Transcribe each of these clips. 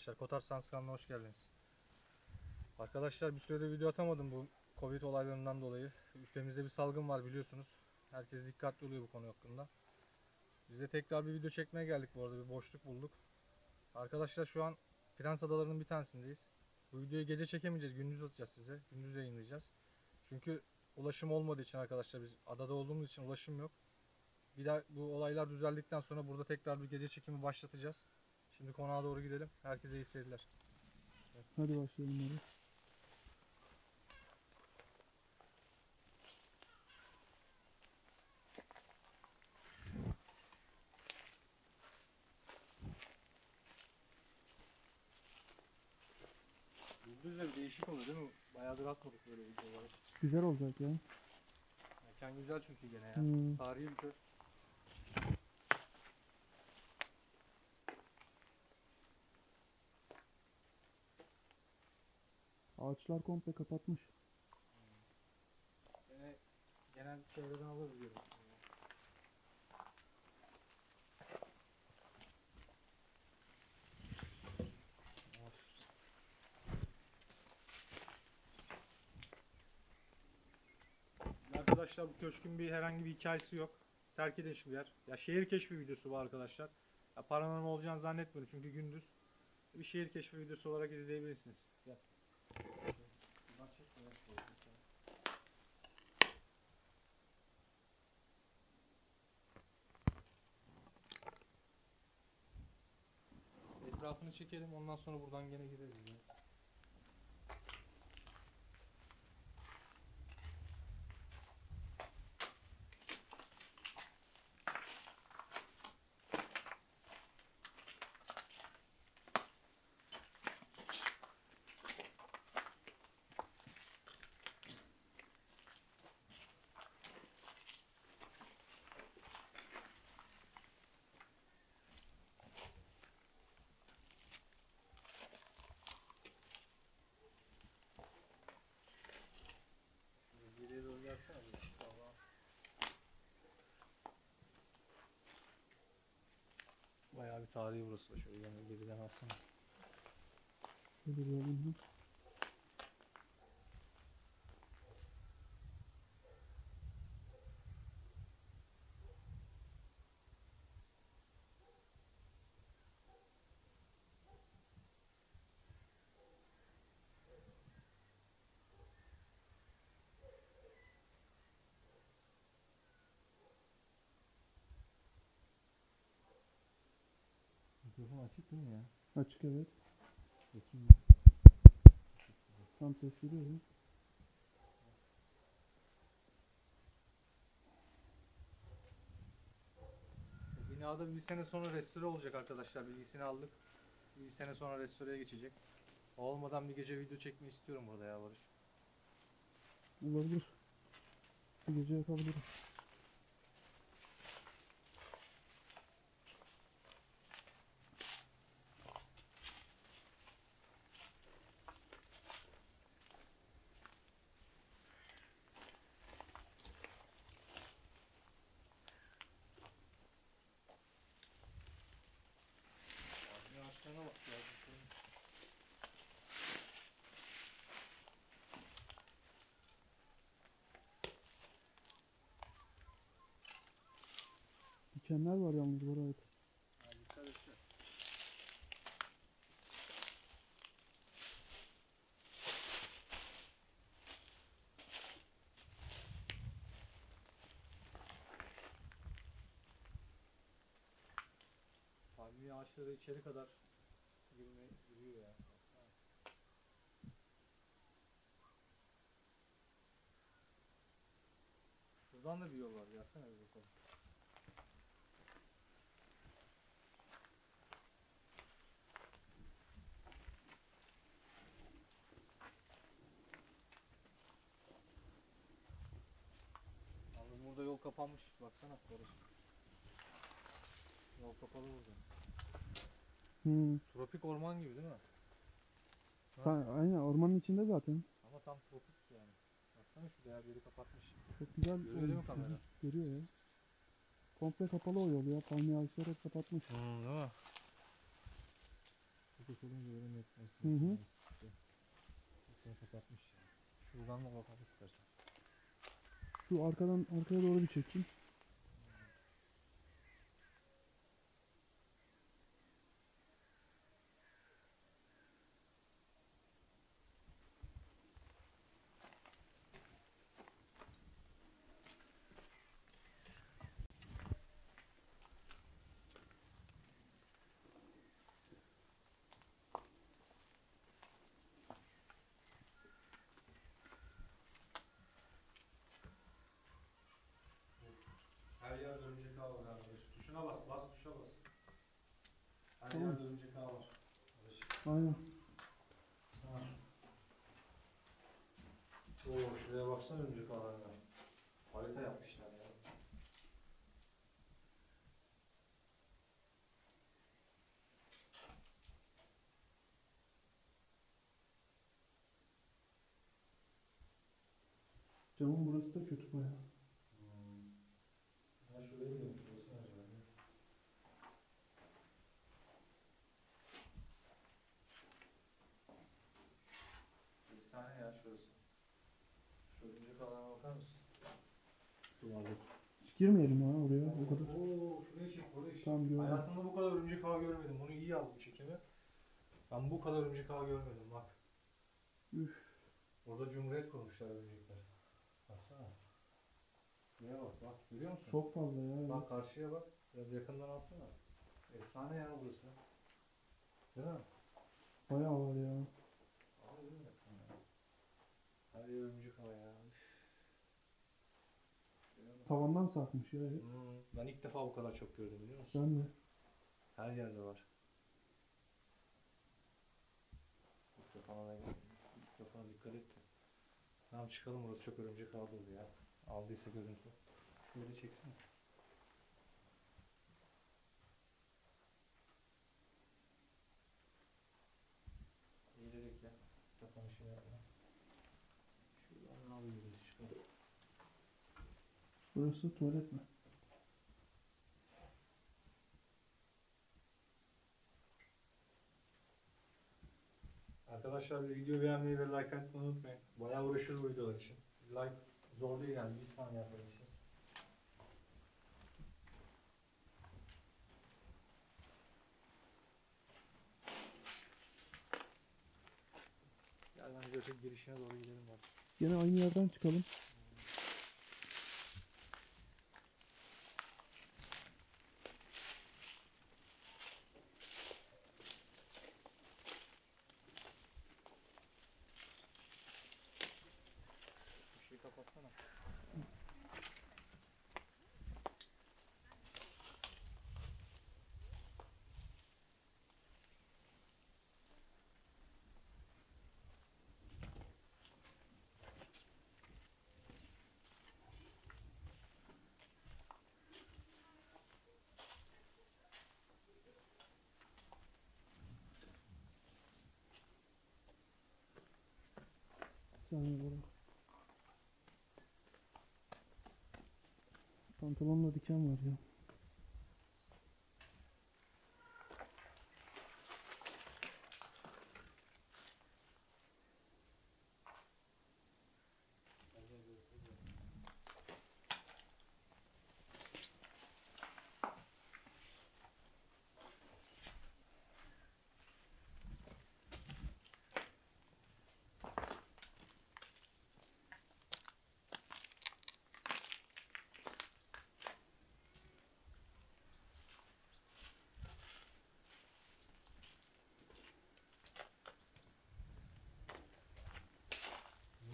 Arkadaşlar. Kotar Sans kanalına hoş geldiniz. Arkadaşlar bir süredir video atamadım bu Covid olaylarından dolayı. Ülkemizde bir salgın var biliyorsunuz. Herkes dikkatli oluyor bu konu hakkında. Biz de tekrar bir video çekmeye geldik bu arada. Bir boşluk bulduk. Arkadaşlar şu an Frans adalarının bir tanesindeyiz. Bu videoyu gece çekemeyeceğiz. Gündüz atacağız size. Gündüz yayınlayacağız. Çünkü ulaşım olmadığı için arkadaşlar biz adada olduğumuz için ulaşım yok. Bir daha bu olaylar düzeldikten sonra burada tekrar bir gece çekimi başlatacağız. Şimdi konağa doğru gidelim. Herkese iyi seyirler. Hadi başlayalım Meri. Gündüz de bir değişik oluyor değil mi? Bayağıdır atmadık böyle videoları. Güzel olacak ya. Mekan güzel çünkü gene ya. Hmm. Tarihi bir köy. Ağaçlar komple kapatmış. Gene genel çevreden alırız diyorum. Arkadaşlar bu köşkün bir herhangi bir hikayesi yok. Terk edilmiş bir yer. Ya şehir keşfi videosu bu arkadaşlar. Ya paranormal olacağını zannetmiyorum çünkü gündüz. Bir şehir keşfi videosu olarak izleyebilirsiniz. Etrafını çekelim ondan sonra buradan gene gireriz ya. Bayağı bir tarihi burası da şöyle yanı geriden alsana. Şöyle bir. Mikrofon açık değil mi ya? Açık evet. Bakayım Tam ses geliyor mu? Binada bir sene sonra restore olacak arkadaşlar. Bilgisini aldık. Bir sene sonra restoreye geçecek. Olmadan bir gece video çekmeyi istiyorum burada ya Barış. Olabilir. Bu gece yapabilirim. Abi ağaçlarına bak ya. Dikenler var yalnız buraya ait. Ya dikkat et ya. Palmiye ağaçları içeri kadar girme, giriyor ya. Baksana. Şuradan da bir yol var. Gelsene bir bakalım. Yalnız kapanmış. Baksana Barış. Yol kapalı burada. Hmm. Tropik orman gibi değil mi? Ha, aynen ormanın içinde zaten. Ama tam tropik yani. Baksana şurada her yeri kapatmış. Çok güzel Görüyor değil mi kamera? Görüyor ya. Komple kapalı o yol ya. Palmiye ağaçları hep kapatmış. Hmm, değil mi? Sıcak olunca böyle netlensin. Hı hı. Kapatmış ya. Şuradan da bakalım istersen. Şu arkadan arkaya doğru bir çekeyim. Her yerde örümcek ağı var arkadaş. Tuşuna bas, bas tuşa bas. Her Tamam. yerde örümcek ağı var. Arkadaş. Aynen. Ha. Oo şuraya baksana örümcek ağlarına. Harita yapmışlar ya. Camın burası da kötü baya. Hmm. Ben şuraya gidiyorum. Şurası ne acaba? Ne? Efsane ya şurası. Şu örümcek ağlarına bakar mısın? Duvarda. Hiç girmeyelim ya oraya o kadar. Oo, çek, çek. Tamam gördüm. Hayatımda bu kadar örümcek ağı görmedim. Bunu iyi al bu çekimi. Ben bu kadar örümcek ağı görmedim bak. Üf. Orada cumhuriyet kurmuşlar örümcekler. Baksana. Şuraya bak bak görüyor musun? Çok fazla ya. Bak karşıya bak. Biraz yakından alsana. Efsane ya burası. Değil mi? Bayağı var ya. Abi değil mi efsane? Her yer örümcek ağı ya. Üf. Şuraya sarkmış ya. Hmm, ben ilk defa bu kadar çok gördüm biliyor musun? Ben de. Her yerde var. Defa da defa dikkat ettim. Tamam çıkalım burası çok örümcek aldı ya. Aldıysa görüntü. Şöyle çeksene. Eğilerek ya. Kapanışı yapma. Şuradan ne alıyoruz çıkalım. Burası tuvalet mi? Arkadaşlar videoyu beğenmeyi ve like atmayı unutmayın. Bayağı uğraşıyoruz bu videolar için. Like zor değil yani bir saniye yapmak için. Gel bence girişine doğru gidelim bak. Yine aynı yerden çıkalım. Bırak. Pantolonla diken var ya.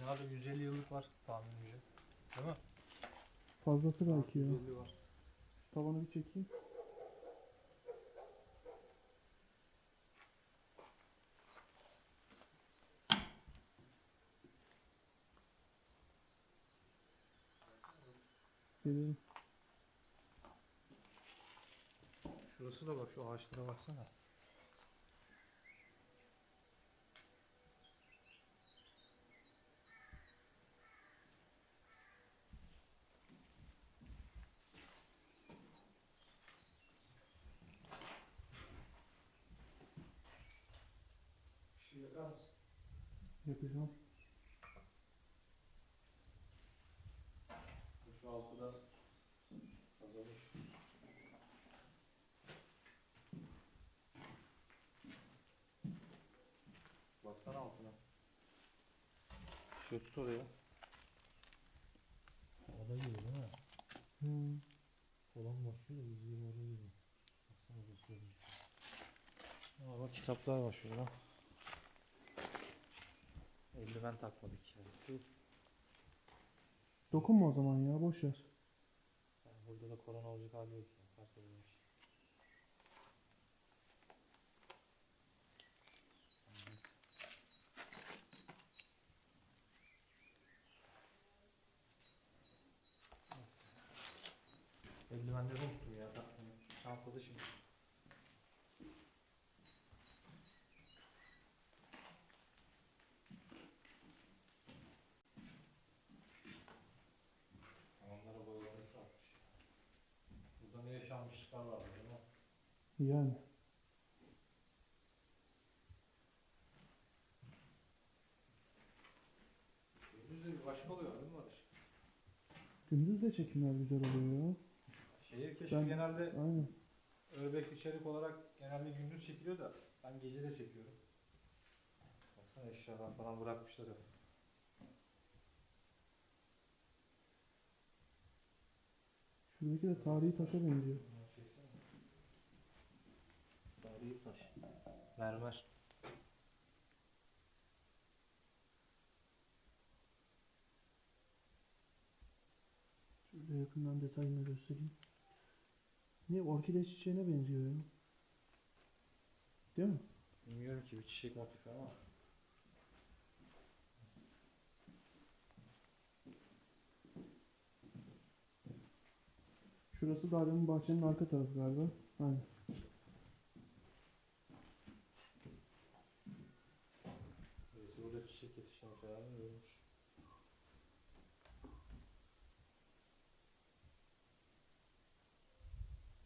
Binada 150 yıllık var tahminimce. Değil mi? Fazlası belki ya. 150 var. Tavanı bir çekeyim. Gelelim. Şurası da bak şu ağaçlara baksana. Yapacağım. Şu altı da azalmış. Baksana altına. Şu tut oraya. Ada gibi değil mi? Hmm. Kolon başlıyor da yüzüğü oraya gibi. Baksana göstereyim. Aa bak kitaplar var şurada. Eldiven takmadık yani. Dokunma o zaman ya boş ver. Yani burada da korona olacak hali yok ya. Fark edilmiş. Eldivenleri unuttum ya takmayı. Çantada şimdi. Onlara boyaları satmış. Burada ne yaşanmışlıklar var değil mi? Yani. Gündüz de bir başka oluyor değil mi Barış? Gündüz de çekimler güzel oluyor ya. Şehir keşfi Ben- genelde Aynen. Urbex içerik olarak genelde gündüz çekiliyor da ben gece de çekiyorum. Baksana eşyalar falan bırakmışlar hep. Şuradaki de tarihi taşa benziyor. Taş. Mermer. Şöyle yakından detayını göstereyim. Ne orkide çiçeğine benziyor ya. Değil mi? Bilmiyorum ki bir çiçek motifi ama. Şurası da adamın bahçenin arka tarafı galiba. Aynen. Birisi burada çiçek yetiştirmiş herhalde ölmüş.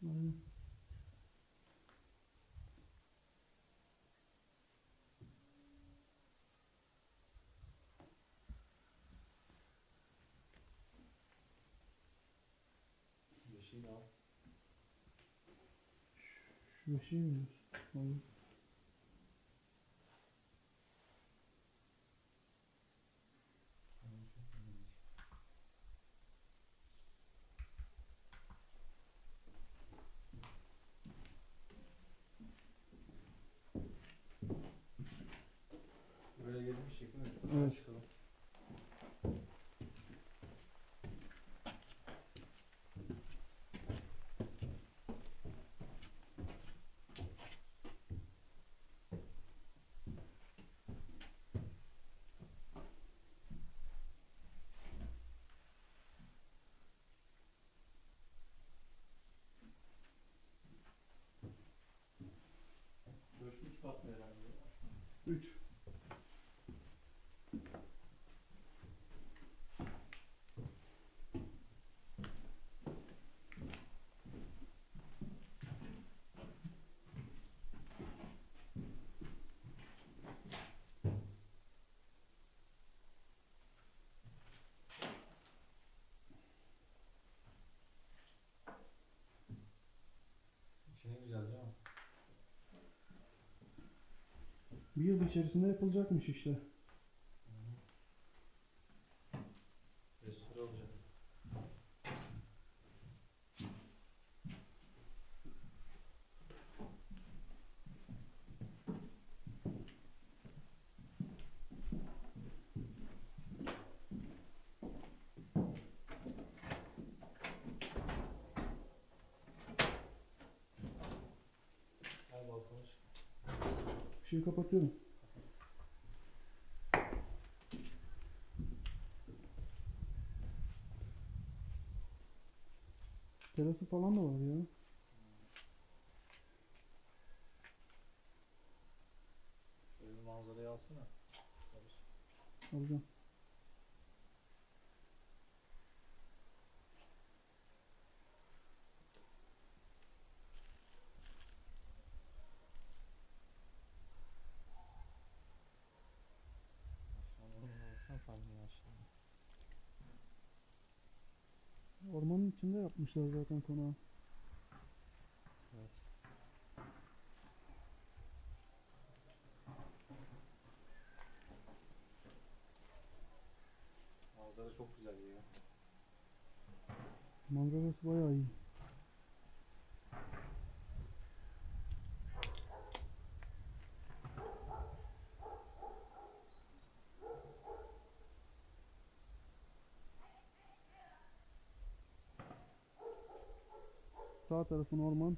Aynen. Yeşil al. Şu bir şey mi diyorsun? Vallahi. Buraya gelmiş değil mi? Evet. Çıkalım. Burası üç katlı herhalde. 3. Şey güzel değil mi? Bir yıl içerisinde yapılacakmış işte. Restore olacak. Gel balkona çık. Işığı kapatıyorum. Terası falan da var ya. Şöyle bir manzarayı alsana. Alacağım. Ormanın içinde yapmışlar zaten konağı. Evet. Manzara çok güzel ya. Manzarası bayağı iyi. Sağ tarafın orman,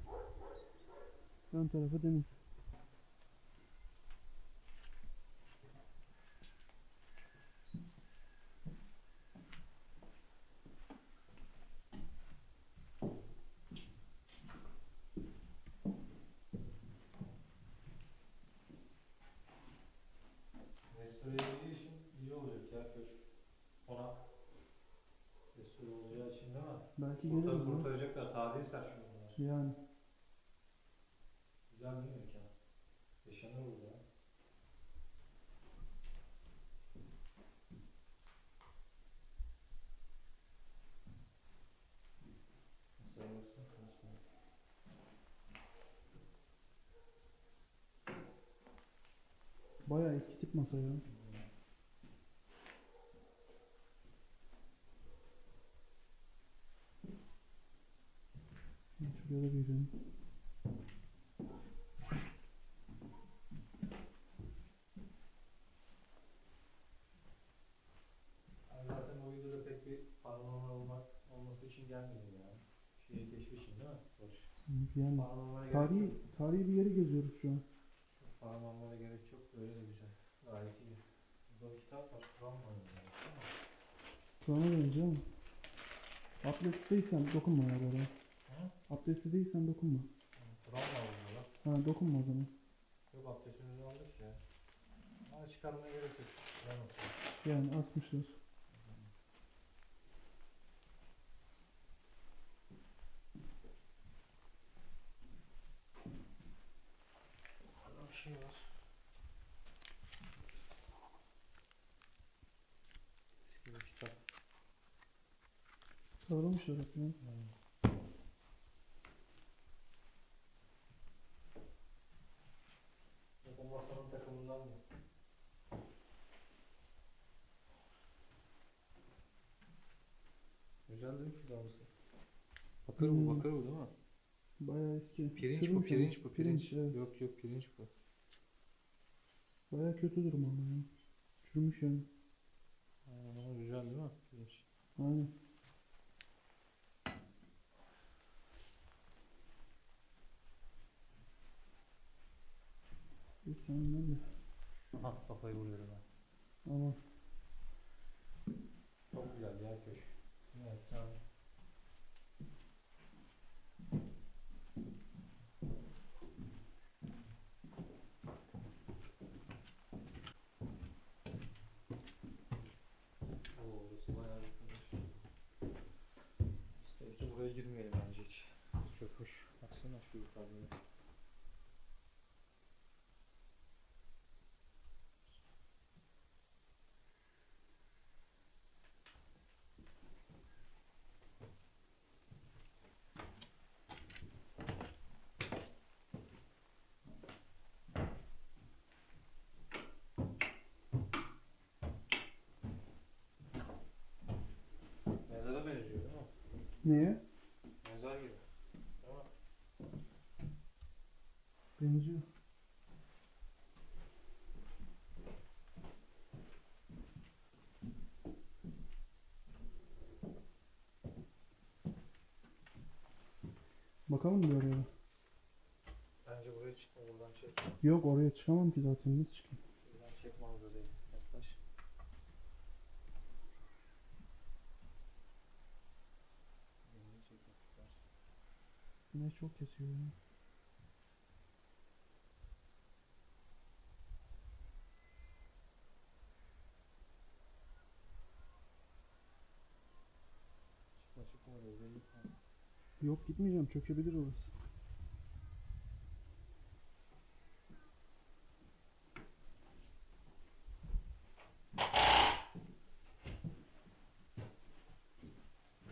ön tarafı deniz. Restore edildiği için iyi olacak ya köşk. Konak. Restore olacağı için değil mi? Belki Kurtar, gelir mi? kurtaracaklar. Tarihi eser şimdi bunlar. Yani Güzel mi mekan? Yaşanır burada. bayağı eski tip masa ya. Girelim. Ben zaten o videoda pek bir paranormal olmak olması için gelmedim ya. Şeyi keşfi için değil mi? Barış. Yani Paranormale tarihi, yok. tarihi bir yeri geziyoruz şu an. Paranormale gerek yok. Böyle de güzel. Gayet iyi. Burada bir kitap var. Kur'an yani, değil mi? Kur'an'a benziyor ama. Abdestliysen dokunma ya böyle. Hı? Abdestli değilsen dokunma. Kur'an var burada. Ha dokunma o zaman. Yok abdestimizi aldık ya. Ama çıkarmaya gerek yok. Ya nasıl? Yani asmışlar. Burada bir şey var. Eski bir kitap. Kavramışlar hep ya. Yok o masanın takımından mı? Güzel değil mi şu damısı? Bakır Hmm. bu, bakır bu değil mi? Bayağı eski. Pirinç bu, Çürümüş ama. pirinç bu, pirinç. evet. Yok yok pirinç bu. Bayağı kötü durum ama ya. Çürümüş yani. Ama güzel değil mi? Pirinç. Aynen. Bir saniye de. Aha kafayı vuruyorum ben. Ama Çok güzel ya köşk. Evet sen. Oo burası bayağı yakınmış. İstedik ki buraya girmeyelim bence hiç. Çökmüş. Baksana şu yukarıda. Mezara benziyor değil mi? Neye? Mezar gibi. Mi? Benziyor. Bakalım bir oraya. Bence buraya çıkma buradan çek. Yok oraya çıkamam ki zaten nasıl çıkayım? Buradan çek manzarayı. Yaklaş. Yanını çek yaklaş. Güneş çok kesiyor ya. Çıkma çıkma oraya gitme. Yok gitmeyeceğim çökebilir orası.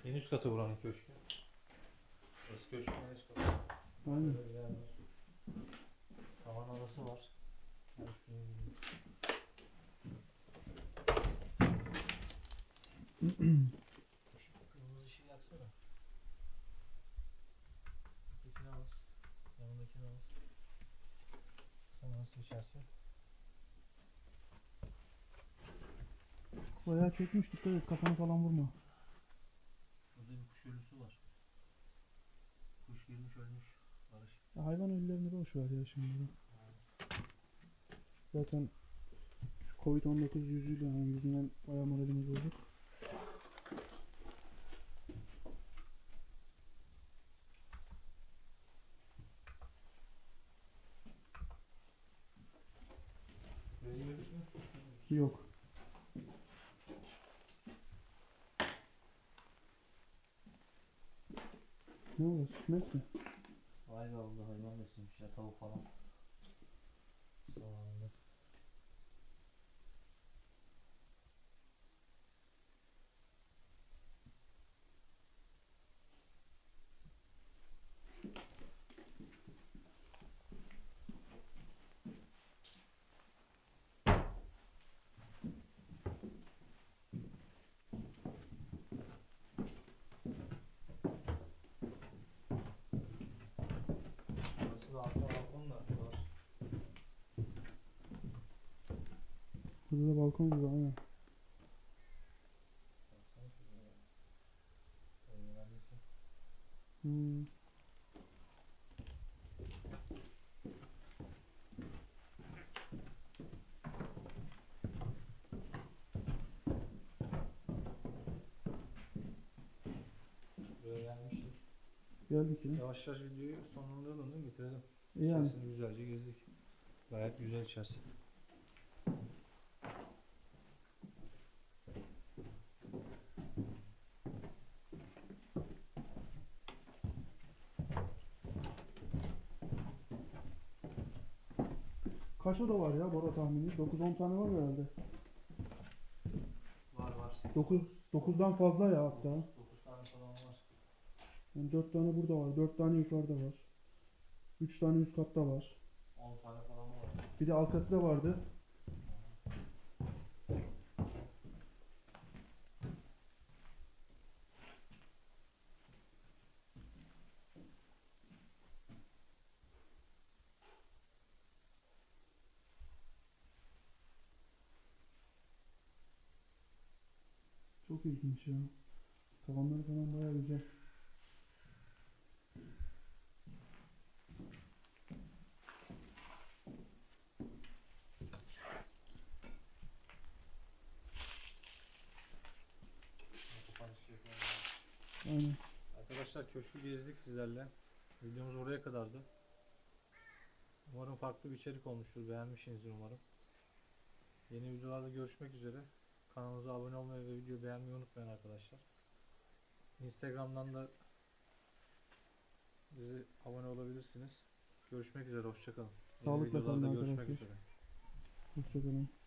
En üst katı buranın köşkü. Eski köşkün en üst katı. Aynen. Tavan odası var. Kırmızı ışığı yaksana. Ötekine bas. Yanındakine bas. Sen nasıl içersin? Bayağı çökmüş dikkat et kafanı falan vurma. Burada bir kuş ölüsü var. Kuş girmiş ölmüş. Ya hayvan ölülerini boş ver ya şimdi. Zaten şu Covid-19 yüzüyle yani yüzünden bayağı moralimiz bozuk. Yok. Ne olur sütmez mi? że to ufał. Burada da balkon gibi aynen. Hmm. Geldik ya. Yavaş yavaş videoyu sonlandıralım değil mi? Bitirelim. Yani. İçerisini güzelce gezdik. Gayet güzel içerisi. Kaç oda var ya Bora tahmini? 9-10 tane var herhalde. Var var. 9 9'dan fazla ya hatta. 9 tane falan var. Yani 4 tane burada var. 4 tane yukarıda var. 3 tane üst katta var. 10 tane falan var. Bir de alt katta vardı. Çok ilginç ya. Tavanları falan bayağı güzel. Aynen. Arkadaşlar köşkü gezdik sizlerle. Videomuz buraya kadardı. Umarım farklı bir içerik olmuştur. Beğenmişsinizdir umarım. Yeni videolarda görüşmek üzere. Kanalımıza abone olmayı ve videoyu beğenmeyi unutmayın arkadaşlar. Instagram'dan da bize abone olabilirsiniz. Görüşmek üzere. Hoşçakalın. Sağlıkla kalın videolarda görüşmek arkadaşlar. üzere. Hoşçakalın.